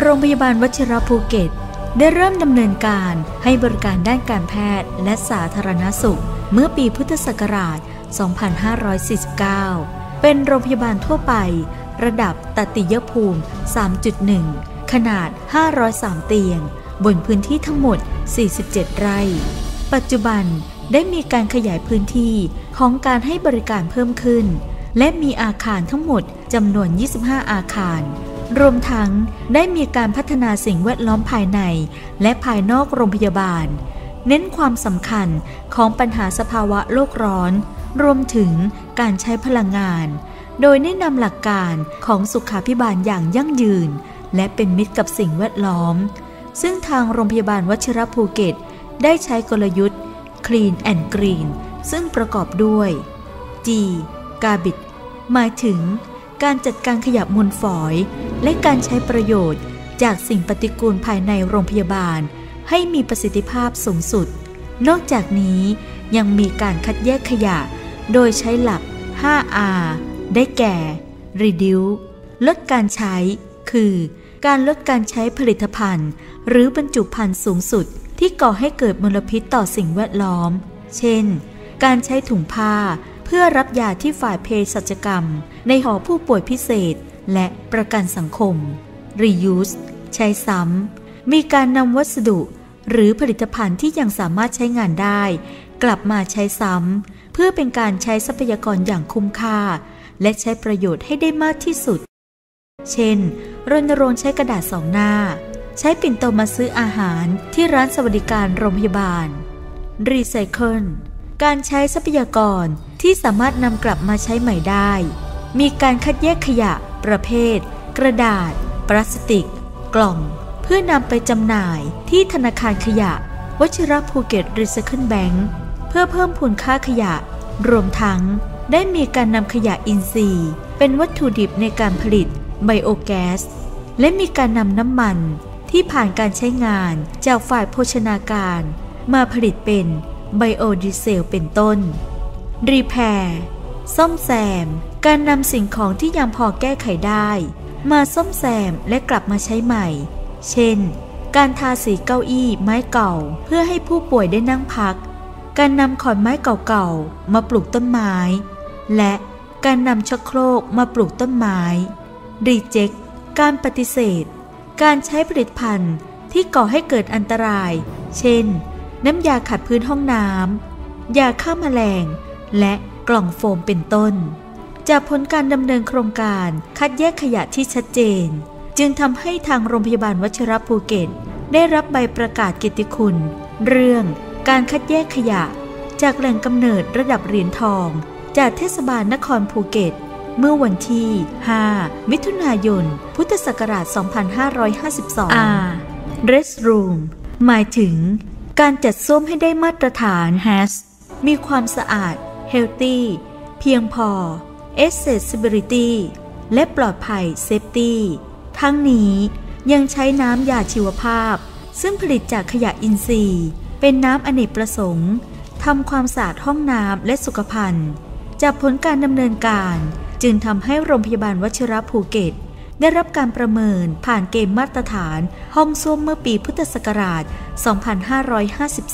โรงพยาบาลวชิรภูเก็ต ได้เริ่มดำเนินการให้บริการด้านการแพทย์และสาธารณสุข เมื่อปีพุทธศักราช 2549 เป็นโรงพยาบาลทั่วไป ระดับตติยภูมิ 3.1 ขนาด 503 เตียง บนพื้นที่ทั้งหมด 47 ไร่ ปัจจุบันได้มีการขยายพื้นที่ของการให้บริการเพิ่มขึ้น และมีอาคารทั้งหมดจำนวน 25 อาคาร รวมทั้งได้มีการพัฒนาสิ่งแวดล้อมภายใน และภายนอกโรงพยาบาล เน้นความสำคัญของปัญหาสภาวะโลกร้อน รวมถึงการใช้พลังงาน โดยแนะนำหลักการของสุขาพิบาลอย่างยั่งยืน และเป็นมิตรกับสิ่งแวดล้อม ซึ่งทางโรงพยาบาลวชิรภูเก็ต ได้ใช้กลยุทธ์ Clean and Green ซึ่งประกอบด้วย G กาบิดหมายถึงการจัดการขยะมูลฝอย และการใช้ประโยชน์จากสิ่งปฏิกูลภายในโรงพยาบาล ให้มีประสิทธิภาพสูงสุด นอกจากนี้ยังมีการคัดแยกขยะ โดยใช้หลัก 5R ได้แก่ reduce ลดการใช้ คือ การลดการใช้ผลิตภัณฑ์ หรือบรรจุภัณฑ์สูงสุด ที่ก่อให้เกิดมลพิษต่อสิ่งแวดล้อม เช่น การใช้ถุงผ้าเพื่อรับยาที่ฝ่ายเภสัชกรรม ในหอผู้ป่วยพิเศษ และประกันสังคม reuse ใช้ซ้ำ มีการนำวัสดุ หรือผลิตภัณฑ์ที่ยังสามารถใช้งานได้ กลับมาใช้ซ้ำ เพื่อเป็นการใช้ทรัพยากรอย่างคุ้มค่า และใช้ประโยชน์ให้ได้มากที่สุด เช่น รณรงค์ใช้กระดาษสองหน้า ใช้ปิ่นโตมาซื้ออาหารที่ร้านสวัสดิการโรงพยาบาล รีไซเคิล การใช้ทรัพยากรที่สามารถนำกลับมาใช้ใหม่ได้ มีการคัดแยกขยะ ประเภท กระดาษ พลาสติก กล่อง เพื่อนำไปจำหน่ายที่ธนาคารขยะ วชิระภูเก็ตรีไซเคิลแบงค์เพื่อเพิ่มพูนค่าขยะ รวมทั้งได้มีการนำขยะอินทรีย์ เป็นวัตถุดิบในการผลิตไบโอแก๊ส และมีการนำน้ำมันที่ผ่านการใช้งานจากฝ่ายโภชนาการ มาผลิตเป็นไบโอดีเซลเป็นต้น รีแพร์ซ่อมแซม การนำสิ่งของที่ยังพอแก้ไขได้ มาซ่อมแซมและกลับมาใช้ใหม่ เช่น การทาสีเก้าอี้ไม้เก่าเพื่อให้ผู้ป่วยได้นั่งพัก การนำขอนไม้เก่าๆมาปลูกต้นไม้ และการนำชักโครกมาปลูกต้นไม้รีเจ็คการปฏิเสธ การใช้ผลิตภัณฑ์ที่ก่อให้เกิดอันตราย เช่น น้ำยาขัดพื้นห้องน้ำยาฆ่ามาแมลง และกล่องโฟมเป็นต้น จากผลการดำเนินโครงการคัดแยกขยะที่ชัดเจน จึงทำให้ทางโรงพยาบาลวชิรภูเก็ต ได้รับใบประกาศเกียรติคุณ เรื่องการคัดแยกขยะ จากแหล่งกำเนิดระดับเหรียญทอง จากเทศบาลนครภูเก็ต เมื่อวันที่ 5 มิถุนายน พุทธศักราช 2552 R Restroom หมายถึง การจัดส้วมให้ได้มาตรฐาน HAS มีความสะอาด Healthy เพียงพอ Accessibility และปลอดภัย Safety ทั้งนี้ยังใช้น้ำยาชีวภาพ ซึ่งผลิตจากขยะอินทรีย์ เป็นน้ำอเนกประสงค์ทำความสะอาดห้องน้ำและสุขภัณฑ์ จากผลการดำเนินการจึงทำให้โรงพยาบาลวชิระภูเก็ต ได้รับการประเมินผ่านเกณฑ์มาตรฐานห้องส้วมเมื่อปีพุทธศักราช2554